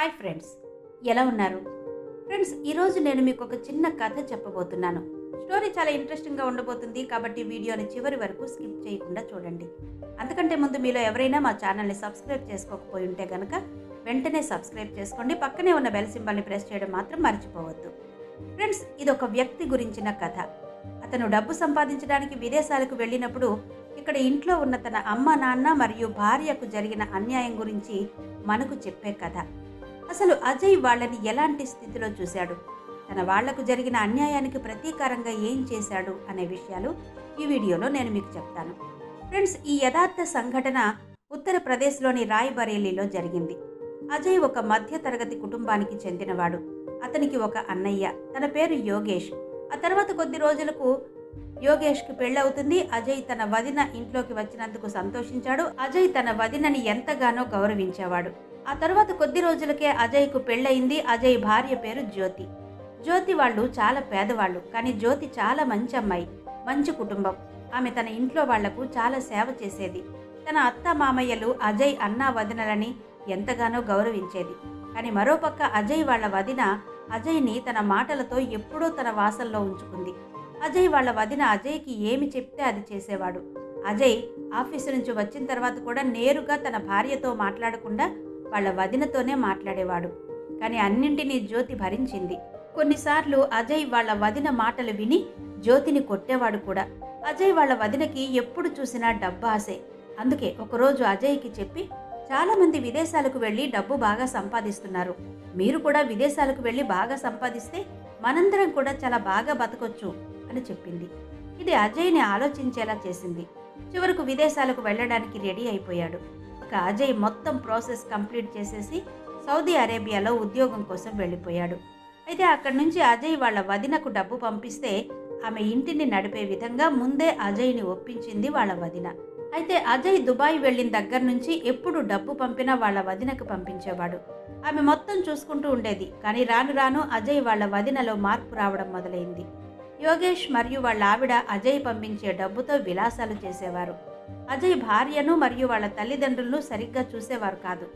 Hi friends. ఎలా ఉన్నారు? Friends ఈరోజు నేను మీకు ఒక చిన్న కథ చెప్పబోతున్నాను. స్టోరీ చాలా ఇంట్రెస్టింగ్గా ఉండబోతుంది కాబట్టి వీడియోని చివరి వరకు స్కిప్ చేయకుండా చూడండి. అంతకంటే ముందు మీలో ఎవరైనా మా ఛానల్ని సబ్స్క్రైబ్ చేసుకోకపోయి ఉంటే కనుక వెంటనే సబ్స్క్రైబ్ చేసుకోండి. పక్కనే ఉన్న బెల్ సింబల్ని ప్రెస్ చేయడం మాత్రం మర్చిపోవద్దు. ఫ్రెండ్స్ ఇది ఒక వ్యక్తి గురించిన కథ. అతను డబ్బు సంపాదించడానికి విదేశాలకు వెళ్ళినప్పుడు ఇక్కడ ఇంట్లో ఉన్న తన అమ్మ నాన్న మరియు భార్యకు జరిగిన అన్యాయం గురించి మనకు చెప్పే కథ. అసలు అజయ్ వాళ్ళని ఎలాంటి స్థితిలో చూశాడు? తన వాళ్ళకు జరిగిన అన్యాయానికి ప్రతీకారంగా ఏం చేశాడు అనే విషయాలు ఈ వీడియోలో నేను మీకు చెప్తాను. ఫ్రెండ్స్ ఈ యథార్థ సంఘటన ఉత్తరప్రదేశ్లోని రాయ్బరేలీలో జరిగింది. అజయ్ ఒక మధ్యతరగతి కుటుంబానికి చెందినవాడు. అతనికి ఒక అన్నయ్య. తన పేరు యోగేష్. ఆ తర్వాత కొద్ది రోజులకు యోగేష్కి పెళ్ళవుతుంది. అజయ్ తన వదిన ఇంట్లోకి వచ్చినందుకు సంతోషించాడు. అజయ్ తన వదినని ఎంతగానో గౌరవించేవాడు. ఆ తర్వాత కొద్ది రోజులకే అజయ్కు పెళ్ళయింది. అజయ్ భార్య పేరు జ్యోతి. జ్యోతి వాళ్ళు చాలా పేదవాళ్ళు కానీ జ్యోతి చాలా మంచి అమ్మాయి మంచి కుటుంబం. ఆమె తన ఇంట్లో వాళ్ళకు చాలా సేవ చేసేది. తన అత్త మామయ్యలు అజయ్ అన్నా వదినలని ఎంతగానో గౌరవించేది. కానీ మరోపక్క అజయ్ వాళ్ళ వదిన అజయ్ని తన మాటలతో ఎప్పుడూ తన వాసల్లో ఉంచుకుంది. అజయ్ వాళ్ళ వదిన అజయ్కి ఏమి చెప్తే అది చేసేవాడు. అజయ్ ఆఫీసు నుంచి వచ్చిన తర్వాత కూడా నేరుగా తన భార్యతో మాట్లాడకుండా వాళ్ళ వదినతోనే మాట్లాడేవాడు. కానీ అన్నింటినీ జ్యోతి భరించింది. కొన్నిసార్లు అజయ్ వాళ్ళ వదిన మాటలు విని జ్యోతిని కొట్టేవాడు కూడా. అజయ్ వాళ్ళ వదినకి ఎప్పుడు చూసినా డబ్బు ఆశే. అందుకే ఒకరోజు అజయ్కి చెప్పి చాలామంది విదేశాలకు వెళ్ళి డబ్బు బాగా సంపాదిస్తున్నారు. మీరు కూడా విదేశాలకు వెళ్ళి బాగా సంపాదిస్తే మనందరం కూడా చాలా బాగా బతకొచ్చు అని చెప్పింది. ఇది అజయ్ని ఆలోచించేలా చేసింది. చివరకు విదేశాలకు వెళ్ళడానికి రెడీ అయిపోయాడు. ఇక అజయ్ మొత్తం ప్రాసెస్ కంప్లీట్ చేసేసి సౌదీ అరేబియాలో ఉద్యోగం కోసం వెళ్ళిపోయాడు. అయితే అక్కడి నుంచి అజయ్ వాళ్ళ వదినకు డబ్బు పంపిస్తే ఆమె ఇంటిని నడిపే విధంగా ముందే అజయ్ని ఒప్పించింది వాళ్ళ వదిన. అయితే అజయ్ దుబాయ్ వెళ్ళిన దగ్గర నుంచి ఎప్పుడు డబ్బు పంపినా వాళ్ళ వదినకు పంపించేవాడు. ఆమె మొత్తం చూసుకుంటూ ఉండేది కానీ రాను రాను అజయ్ వాళ్ళ వదినలో మార్పు రావడం మొదలైంది. యోగేష్ మరియు వాళ్ళ ఆవిడ అజయ్ పంపించే డబ్బుతో విలాసాలు చేసేవారు. అజయ్ భార్యను మరియు వాళ్ళ తల్లిదండ్రులను సరిగ్గా చూసేవారు కాదు.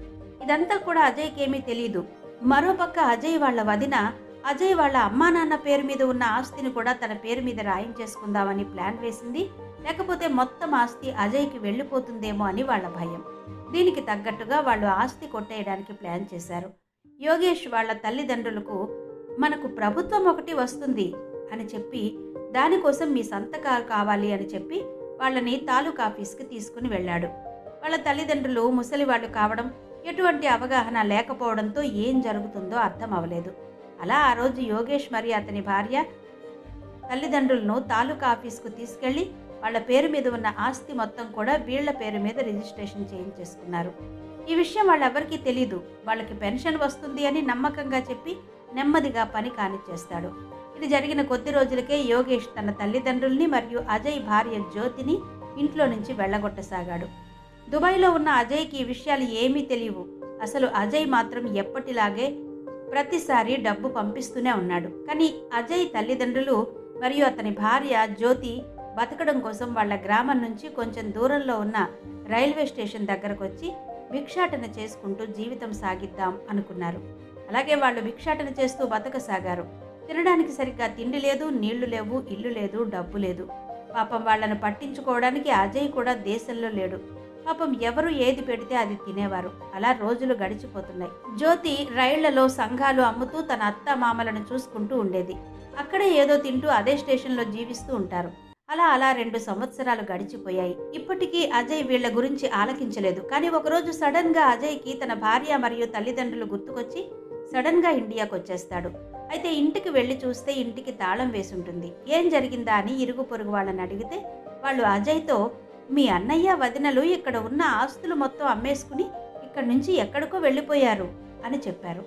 ఇదంతా కూడా అజయ్కి ఏమీ తెలియదు మరోపక్క అజయ్ వాళ్ళ వదిన అజయ్ వాళ్ళ అమ్మా నాన్న పేరు మీద ఉన్న ఆస్తిని కూడా తన పేరు మీద రాయించేసుకుందామని ప్లాన్ వేసింది. లేకపోతే మొత్తం ఆస్తి అజయ్కి వెళ్ళిపోతుందేమో అని వాళ్ళ భయం. దీనికి తగ్గట్టుగా వాళ్ళు ఆస్తి కొట్టేయడానికి ప్లాన్ చేశారు. యోగేష్ వాళ్ళ తల్లిదండ్రులకు మనకు ప్రభుత్వం ఒకటి వస్తుంది అని చెప్పి దానికోసం మీ సంతకాలు కావాలి అని చెప్పి వాళ్ళని తాలూకా ఆఫీస్కి తీసుకుని వెళ్ళాడు. వాళ్ళ తల్లిదండ్రులు ముసలి వాళ్ళు కావడం ఎటువంటి అవగాహన లేకపోవడంతో ఏం జరుగుతుందో అర్థం అవ్వలేదు. అలా ఆ రోజు యోగేష్ మరి అతని భార్య తల్లిదండ్రులను తాలూకా ఆఫీస్కు తీసుకెళ్ళి వాళ్ళ పేరు మీద ఉన్న ఆస్తి మొత్తం కూడా వీళ్ళ పేరు మీద రిజిస్ట్రేషన్ చేయించేసుకున్నారు. ఈ విషయం వాళ్ళెవరికీ తెలీదు. వాళ్ళకి పెన్షన్ వస్తుంది అని నమ్మకంగా చెప్పి నెమ్మదిగా పని కానిచ్చేస్తాడు. ఇది జరిగిన కొద్ది రోజులకే యోగేష్ తన తల్లిదండ్రుల్ని మరియు అజయ్ భార్య జ్యోతిని ఇంట్లో నుంచి వెళ్ళగొట్టసాగాడు. దుబాయ్లో ఉన్న అజయ్కి ఈ విషయాలు ఏమీ తెలియవు. అసలు అజయ్ మాత్రం ఎప్పటిలాగే ప్రతిసారి డబ్బు పంపిస్తూనే ఉన్నాడు. కానీ అజయ్ తల్లిదండ్రులు మరియు అతని భార్య జ్యోతి బతకడం కోసం వాళ్ళ గ్రామం నుంచి కొంచెం దూరంలో ఉన్న రైల్వే స్టేషన్ దగ్గరకు వచ్చి భిక్షాటన చేసుకుంటూ జీవితం సాగిద్దాం అనుకున్నారు. అలాగే వాళ్ళు భిక్షాటన చేస్తూ బతకసాగారు. తినడానికి సరిగ్గా తిండి లేదు నీళ్ళు లేవు ఇల్లు లేదు డబ్బు లేదు. పాపం వాళ్ళను పట్టించుకోవడానికి అజయ్ కూడా దేశంలో లేడు. పాపం ఎవరు ఏది పెడితే అది తినేవారు. అలా రోజులు గడిచిపోతున్నాయి. జ్యోతి రైళ్ళలో సంఘాలు అమ్ముతూ తన అత్త మామలను చూసుకుంటూ ఉండేది. అక్కడే ఏదో తింటూ అదే స్టేషన్లో జీవిస్తూ ఉంటారు. అలా అలా రెండు సంవత్సరాలు గడిచిపోయాయి. ఇప్పటికీ అజయ్ వీళ్ళ గురించి ఆలకించలేదు. కానీ ఒకరోజు సడన్గా అజయ్కి తన భార్య మరియు తల్లిదండ్రులు గుర్తుకొచ్చి సడన్గా ఇండియాకు వచ్చేస్తాడు అయితే ఇంటికి వెళ్ళి చూస్తే ఇంటికి తాళం వేసుంటుంది. ఏం జరిగిందా అని ఇరుగు పొరుగు వాళ్ళని అడిగితే వాళ్ళు అజయ్తో మీ అన్నయ్య వదినలు ఇక్కడ ఉన్న ఆస్తులు మొత్తం అమ్మేసుకుని ఇక్కడి నుంచి ఎక్కడికో వెళ్ళిపోయారు అని చెప్పారు.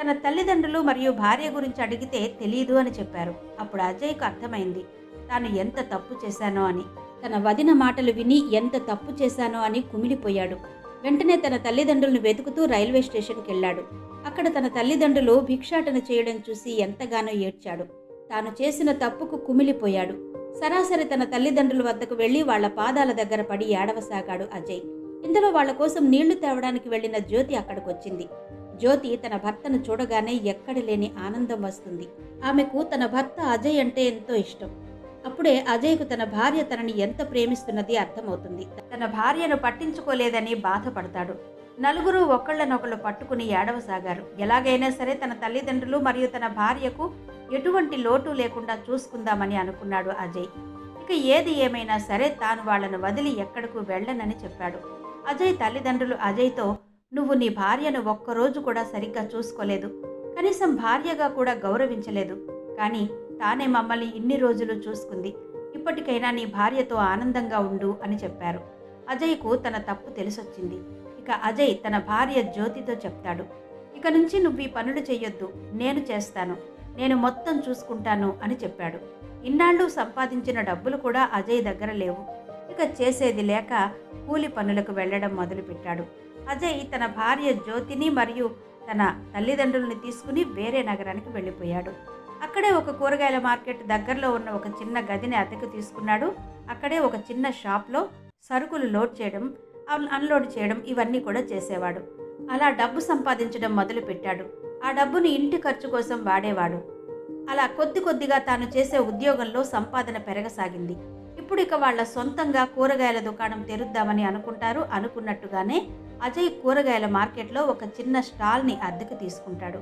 తన తల్లిదండ్రులు మరియు భార్య గురించి అడిగితే తెలియదు అని చెప్పారు. అప్పుడు అజయ్కు అర్థమైంది తాను ఎంత తప్పు చేశానో అని. తన వదిన మాటలు విని ఎంత తప్పు చేశానో అని కుమిలిపోయాడు. వెంటనే తన తల్లిదండ్రులను వెతుకుతూ రైల్వే స్టేషన్కి వెళ్ళాడు. అక్కడ తన తల్లిదండ్రులు భిక్షాటన చేయడం చూసి ఎంతగానో ఏడ్చాడు. తాను చేసిన తప్పుకు కుమిలిపోయాడు. సరాసరి తన తల్లిదండ్రుల వద్దకు వెళ్ళి వాళ్ళ పాదాల దగ్గర పడి ఏడవసాగాడు అజయ్. ఇందులో వాళ్ళ కోసం నీళ్ళు తేవడానికి వెళ్ళిన జ్యోతి అక్కడికొచ్చింది. జ్యోతి తన భర్తను చూడగానే ఎక్కడ లేని ఆనందం వస్తుంది. ఆమెకు తన భర్త అజయ్ అంటే ఎంతో ఇష్టం. అప్పుడే అజయ్కు తన భార్య తనని ఎంత ప్రేమిస్తున్నది అర్థమవుతుంది. తన భార్యను పట్టించుకోలేదని బాధపడతాడు. నలుగురు ఒకళ్ళనొకళ్ళు పట్టుకుని ఏడవసాగారు. ఎలాగైనా సరే తన తల్లిదండ్రులు మరియు తన భార్యకు ఎటువంటి లోటు లేకుండా చూసుకుందామని అనుకున్నాడు అజయ్. ఇక ఏది ఏమైనా సరే తాను వాళ్ళను వదిలి ఎక్కడకు వెళ్ళనని చెప్పాడు. అజయ్ తల్లిదండ్రులు అజయ్తో నువ్వు నీ భార్యను ఒక్కరోజు కూడా సరిగ్గా చూసుకోలేదు. కనీసం భార్యగా కూడా గౌరవించలేదు. కానీ తానే మమ్మల్ని ఇన్ని రోజులు చూసుకుంది. ఇప్పటికైనా నీ భార్యతో ఆనందంగా ఉండు అని చెప్పారు. అజయ్కు తన తప్పు తెలిసొచ్చింది. ఇక అజయ్ తన భార్య జ్యోతితో చెప్తాడు ఇక నుంచి నువ్వు ఈ పనులు చేయొద్దు నేను చేస్తాను నేను మొత్తం చూసుకుంటాను అని చెప్పాడు. ఇన్నాళ్ళు సంపాదించిన డబ్బులు కూడా అజయ్ దగ్గర లేవు. ఇక చేసేది లేక కూలి పనులకు వెళ్ళడం మొదలుపెట్టాడు. అజయ్ తన భార్య జ్యోతిని మరియు తన తల్లిదండ్రుల్ని తీసుకుని వేరే నగరానికి వెళ్ళిపోయాడు. అక్కడే ఒక కూరగాయల మార్కెట్ దగ్గరలో ఉన్న ఒక చిన్న గదిని అద్దెకు తీసుకున్నాడు. అక్కడే ఒక చిన్న షాప్లో సరుకులు లోడ్ చేయడం అన్లోడ్ చేయడం ఇవన్నీ కూడా చేసేవాడు. అలా డబ్బు సంపాదించడం మొదలుపెట్టాడు. ఆ డబ్బుని ఇంటి ఖర్చు కోసం వాడేవాడు. అలా కొద్ది కొద్దిగా తాను చేసే ఉద్యోగంలో సంపాదన పెరగసాగింది. ఇప్పుడు ఇక వాళ్ళ సొంతంగా కూరగాయల దుకాణం తెరుద్దామని అనుకుంటారు అనుకున్నట్టుగానే అజయ్ కూరగాయల మార్కెట్లో ఒక చిన్న స్టాల్ని అద్దెకు తీసుకుంటాడు.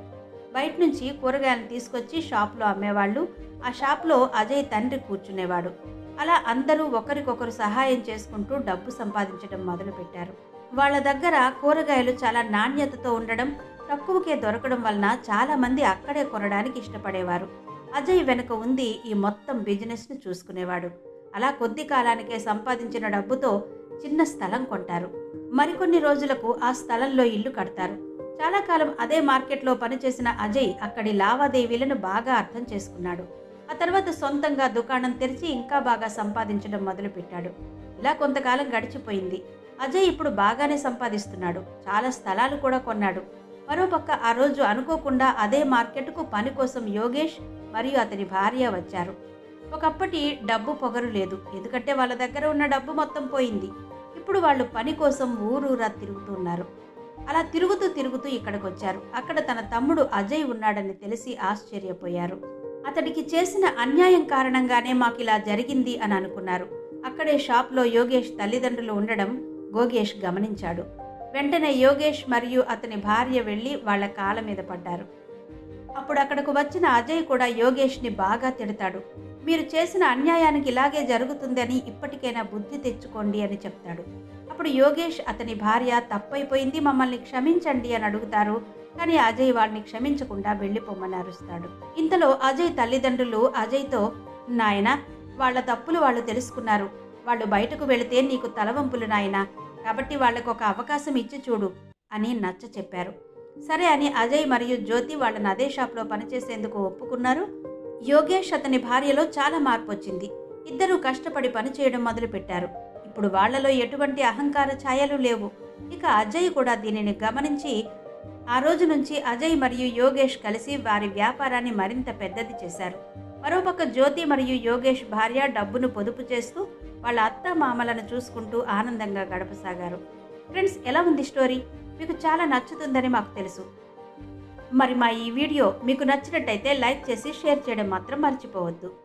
బయట నుంచి కూరగాయలను తీసుకొచ్చి షాప్లో అమ్మేవాళ్ళు. ఆ షాప్లో అజయ్ తండ్రి కూర్చునేవాడు. అలా అందరూ ఒకరికొకరు సహాయం చేసుకుంటూ డబ్బు సంపాదించడం మొదలుపెట్టారు. వాళ్ళ దగ్గర కూరగాయలు చాలా నాణ్యతతో ఉండడం తక్కువకే దొరకడం వలన చాలామంది అక్కడే కొనడానికి ఇష్టపడేవారు. అజయ్ వెనుక ఉంది ఈ మొత్తం బిజినెస్ను చూసుకునేవాడు. అలా కొద్ది కాలానికే సంపాదించిన డబ్బుతో చిన్న స్థలం కొంటారు. మరికొన్ని రోజులకు ఆ స్థలంలో ఇల్లు కడతారు. చాలా కాలం అదే మార్కెట్లో పనిచేసిన అజయ్ అక్కడి లావాదేవీలను బాగా అర్థం చేసుకున్నాడు. ఆ తర్వాత సొంతంగా దుకాణం తెరిచి ఇంకా బాగా సంపాదించడం మొదలుపెట్టాడు. ఇలా కొంతకాలం గడిచిపోయింది. అజయ్ ఇప్పుడు బాగానే సంపాదిస్తున్నాడు. చాలా స్థలాలు కూడా కొన్నాడు. మరోపక్క ఆ రోజు అనుకోకుండా అదే మార్కెట్కు పని కోసం యోగేష్ మరియు అతని భార్య వచ్చారు. ఒకప్పటి డబ్బు పొగరు లేదు. ఎందుకంటే వాళ్ళ దగ్గర ఉన్న డబ్బు మొత్తం పోయింది. ఇప్పుడు వాళ్ళు పని కోసం ఊరూరా తిరుగుతున్నారు. అలా తిరుగుతూ తిరుగుతూ ఇక్కడికి వచ్చారు అక్కడ తన తమ్ముడు అజయ్ ఉన్నాడని తెలిసి ఆశ్చర్యపోయారు. అతడికి చేసిన అన్యాయం కారణంగానే మాకు ఇలా జరిగింది అని అనుకున్నారు. అక్కడే షాప్లో యోగేష్ తల్లిదండ్రులు ఉండడం గోగేష్ గమనించాడు. వెంటనే యోగేష్ మరియు అతని భార్య వెళ్ళి వాళ్ళ కాళ్ళ మీద పడ్డారు. అప్పుడు అక్కడకు వచ్చిన అజయ్ కూడా యోగేష్ని బాగా తిడతాడు. మీరు చేసిన అన్యాయానికి ఇలాగే జరుగుతుందని ఇప్పటికైనా బుద్ధి తెచ్చుకోండి అని చెప్తాడు. అప్పుడు యోగేష్ అతని భార్య తప్పైపోయింది మమ్మల్ని క్షమించండి అని అడుగుతారు. కానీ అజయ్ వాళ్ళని క్షమించకుండా వెళ్ళిపోమని అరుస్తాడు. ఇంతలో అజయ్ తల్లిదండ్రులు అజయ్తో నాయన వాళ్ళ తప్పులు వాళ్ళు తెలుసుకున్నారు. వాళ్ళు బయటకు వెళితే నీకు తలవంపులు నాయనా. కాబట్టి వాళ్ళకు ఒక అవకాశం ఇచ్చి చూడు అని నచ్చ చెప్పారు. సరే అని అజయ్ మరియు జ్యోతి వాళ్ళని అదే షాప్లో పనిచేసేందుకు ఒప్పుకున్నారు. యోగేష్ అతని భార్యలో చాలా మార్పు వచ్చింది ఇద్దరూ కష్టపడి పనిచేయడం మొదలుపెట్టారు. ఇప్పుడు వాళ్ళలో ఎటువంటి అహంకార ఛాయలు లేవు. ఇక అజయ్ కూడా దీనిని గమనించి ఆ రోజు నుంచి అజయ్ మరియు యోగేష్ కలిసి వారి వ్యాపారాన్ని మరింత పెద్దది చేశారు. మరోపక్క జ్యోతి మరియు యోగేష్ భార్య డబ్బును పొదుపు చేస్తూ వాళ్ళ అత్త మామలను చూసుకుంటూ ఆనందంగా గడపసాగారు. ఫ్రెండ్స్ ఎలా ఉంది స్టోరీ? మీకు చాలా నచ్చుతుందని మాకు తెలుసు. మరి మా ఈ వీడియో మీకు నచ్చినట్టయితే లైక్ చేసి షేర్ చేయడం మాత్రం మర్చిపోవద్దు.